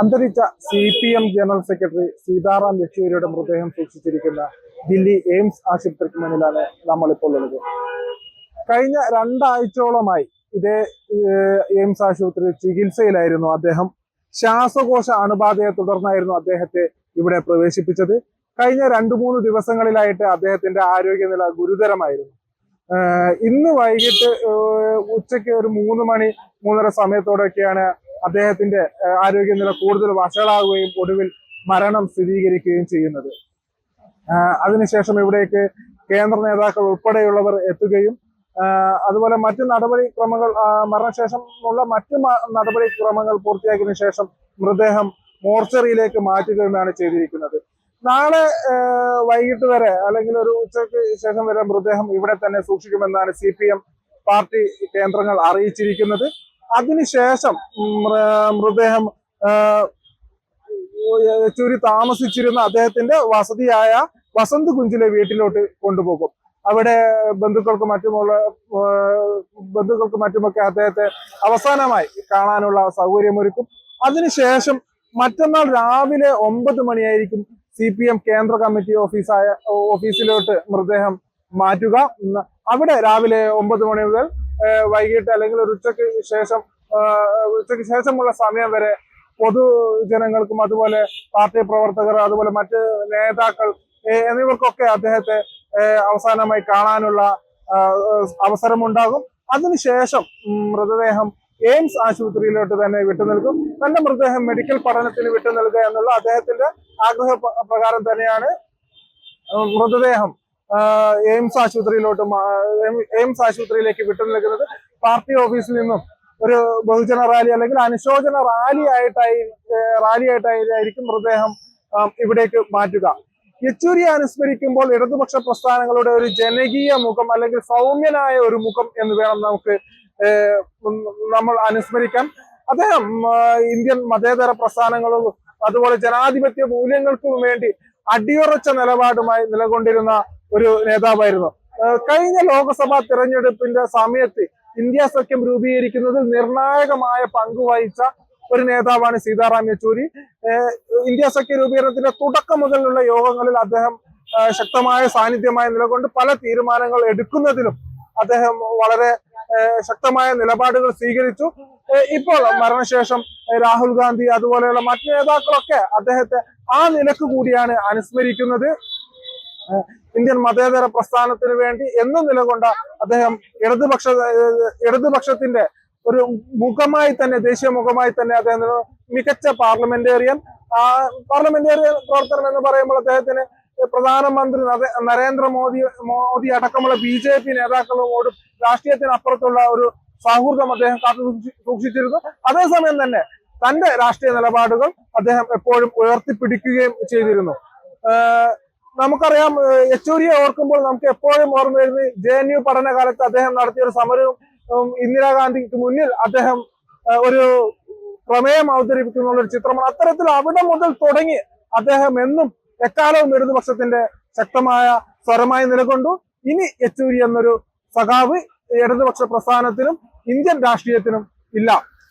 അന്തരിച്ച C P M general secretary Sitaram യെച്ചൂരിയുടെ മൃതദേഹം സൂക്ഷിച്ചിരിക്കുന്ന ദില്ലി എയിംസ് ആശുപത്രിക്ക് മുന്നിലാണ് നമ്മളിപ്പോൾ ഉള്ളത്. കഴിഞ്ഞ രണ്ടാഴ്ചയോളമായി ഇതേ എയിംസ് ആശുപത്രിയിൽ ചികിത്സയിലായിരുന്നു അദ്ദേഹം. ശ്വാസകോശ അണുബാധയെ തുടർന്നായിരുന്നു അദ്ദേഹത്തെ ഇവിടെ പ്രവേശിപ്പിച്ചത്. കഴിഞ്ഞ രണ്ടു മൂന്ന് ദിവസങ്ങളിലായിട്ട് അദ്ദേഹത്തിന്റെ ആരോഗ്യനില ഗുരുതരമായിരുന്നു. ഇന്ന് വൈകിട്ട് ഉച്ചയ്ക്ക് ഒരു മൂന്ന് മണി മൂന്നര സമയത്തോടെയൊക്കെയാണ് അദ്ദേഹത്തിന്റെ ആരോഗ്യനില കൂടുതൽ വഷളാവുകയും ഒടുവിൽ മരണം സ്ഥിരീകരിക്കുകയും ചെയ്യുന്നത്. അതിനുശേഷം ഇവിടേക്ക് കേന്ദ്ര നേതാക്കൾ ഉൾപ്പെടെയുള്ളവർ എത്തുകയും അതുപോലെ മറ്റു നടപടിക്രമങ്ങൾ മരണശേഷം ഉള്ള മറ്റു നടപടിക്രമങ്ങൾ പൂർത്തിയാക്കിയതിനു ശേഷം മൃതദേഹം മോർച്ചറിയിലേക്ക് മാറ്റുകയുമാണ് ചെയ്തിരിക്കുന്നത്. നാളെ വൈകിട്ട് വരെ അല്ലെങ്കിൽ ഒരു ഉച്ചയ്ക്ക് ശേഷം വരെ മൃതദേഹം ഇവിടെ തന്നെ സൂക്ഷിക്കുമെന്നാണ് സി പാർട്ടി കേന്ദ്രങ്ങൾ അറിയിച്ചിരിക്കുന്നത്. അതിനുശേഷം മൃതദേഹം യെച്ചൂരി താമസിച്ചിരുന്ന അദ്ദേഹത്തിന്റെ വസതിയായ വസന്ത് കുഞ്ചിലെ വീട്ടിലോട്ട് കൊണ്ടുപോകും. അവിടെ ബന്ധുക്കൾക്കും മറ്റുമുള്ള ബന്ധുക്കൾക്കും മറ്റുമൊക്കെ അദ്ദേഹത്തെ അവസാനമായി കാണാനുള്ള സൗകര്യമൊരുക്കും. അതിനുശേഷം മറ്റന്നാൾ രാവിലെ ഒമ്പത് മണിയായിരിക്കും സി പി എം കേന്ദ്ര കമ്മിറ്റി ഓഫീസായ ഓഫീസിലോട്ട് മൃതദേഹം മാറ്റുക. അവിടെ രാവിലെ ഒമ്പത് മണി മുതൽ വൈകിട്ട് അല്ലെങ്കിൽ ഒരു ഉച്ചയ്ക്ക് ശേഷം ഉച്ചയ്ക്ക് ശേഷമുള്ള സമയം വരെ പൊതുജനങ്ങൾക്കും അതുപോലെ പാർട്ടി പ്രവർത്തകർ അതുപോലെ മറ്റ് നേതാക്കൾ എന്നിവർക്കൊക്കെ അദ്ദേഹത്തെ അവസാനമായി കാണാനുള്ള അവസരമുണ്ടാകും. അതിനുശേഷം മൃതദേഹം എയിംസ് ആശുപത്രിയിലോട്ട് തന്നെ വിട്ടു നൽകും തന്റെ മൃതദേഹം മെഡിക്കൽ പഠനത്തിന് വിട്ടു നൽകുക എന്നുള്ള അദ്ദേഹത്തിന്റെ ആഗ്രഹ പ്രകാരം തന്നെയാണ് മൃതദേഹം എയിംസ് ആശുപത്രിയിലോട്ട് എയിംസ് ആശുപത്രിയിലേക്ക് വിട്ടു നൽകുന്നത് പാർട്ടി ഓഫീസിൽ നിന്നും ഒരു ബഹുജന റാലി അല്ലെങ്കിൽ അനുശോചന റാലി ആയിട്ടായി റാലി ആയിട്ടായിരിക്കും മൃതദേഹം ഇവിടേക്ക് മാറ്റുക. യെച്ചൂരിയെ അനുസ്മരിക്കുമ്പോൾ ഇടതുപക്ഷ പ്രസ്ഥാനങ്ങളുടെ ഒരു ജനകീയ മുഖം അല്ലെങ്കിൽ സൗമ്യനായ ഒരു മുഖം എന്ന് വേണം നമുക്ക് നമ്മൾ അനുസ്മരിക്കാം അദ്ദേഹം ഇന്ത്യൻ മതേതര പ്രസ്ഥാനങ്ങളും അതുപോലെ ജനാധിപത്യ മൂല്യങ്ങൾക്കും വേണ്ടി അടിയുറച്ച നിലപാടുമായി നിലകൊണ്ടിരുന്ന ഒരു നേതാവായിരുന്നു. കഴിഞ്ഞ ലോക്സഭാ തിരഞ്ഞെടുപ്പിന്റെ സമയത്ത് ഇന്ത്യ സഖ്യം രൂപീകരിക്കുന്നതിൽ നിർണായകമായ പങ്ക് വഹിച്ച ഒരു നേതാവാണ് സീതാറാം യെച്ചൂരി. ഇന്ത്യ സഖ്യ രൂപീകരണത്തിന്റെ തുടക്കം മുതലുള്ള യോഗങ്ങളിൽ അദ്ദേഹം ശക്തമായ സാന്നിധ്യമായി നിലകൊണ്ട് പല തീരുമാനങ്ങൾ എടുക്കുന്നതിലും അദ്ദേഹം വളരെ ശക്തമായ നിലപാടുകൾ സ്വീകരിച്ചു. ഇപ്പോൾ മരണശേഷം രാഹുൽ ഗാന്ധി അതുപോലെയുള്ള മറ്റു നേതാക്കളൊക്കെ അദ്ദേഹത്തെ ആ നിലയ്ക്ക് കൂടിയാണ് അനുസ്മരിക്കുന്നത്. ഇന്ത്യൻ മതേതര പ്രസ്ഥാനത്തിന് വേണ്ടി എന്നും നിലകൊണ്ട അദ്ദേഹം ഇടതുപക്ഷ ഇടതുപക്ഷത്തിന്റെ ഒരു മുഖമായി തന്നെ ദേശീയ മുഖമായി തന്നെ അദ്ദേഹം മികച്ച പാർലമെന്റേറിയൻ പാർലമെന്റേറിയൻ പ്രവർത്തനം എന്ന് പറയുമ്പോൾ അദ്ദേഹത്തിന് പ്രധാനമന്ത്രി നരേ- നരേന്ദ്രമോദി മോദി അടക്കമുള്ള ബി ജെ പി നേതാക്കളോടും രാഷ്ട്രീയത്തിനപ്പുറത്തുള്ള ഒരു സൗഹൃദം അദ്ദേഹം കാത്തു സൂക്ഷി- സൂക്ഷിച്ചിരുന്നു. അതേസമയം തന്നെ തന്റെ രാഷ്ട്രീയ നിലപാടുകൾ അദ്ദേഹം എപ്പോഴും ഉയർത്തിപ്പിടിക്കുകയും ചെയ്തിരുന്നു. നമുക്കറിയാം യെച്ചൂരിയെ ഓർക്കുമ്പോൾ നമുക്ക് എപ്പോഴും ഓർമ്മ വരുന്നത് ജെ എൻ യു പഠനകാലത്ത് അദ്ദേഹം നടത്തിയ ഒരു സമരവും ഇന്ദിരാഗാന്ധിക്ക് മുന്നിൽ അദ്ദേഹം ഒരു പ്രമേയം അവതരിപ്പിക്കുന്ന ഒരു ചിത്രമാണ്. അത്തരത്തിൽ അവിടെ മുതൽ തുടങ്ങി അദ്ദേഹം എന്നും എക്കാലവും ഇടതുപക്ഷത്തിന്റെ ശക്തമായ സ്വരമായി നിലകൊണ്ടു. ഇനി യെച്ചൂരി എന്നൊരു സഖാവ് ഇടതുപക്ഷ പ്രസ്ഥാനത്തിനും ഇന്ത്യൻ രാഷ്ട്രീയത്തിനും ഇല്ല.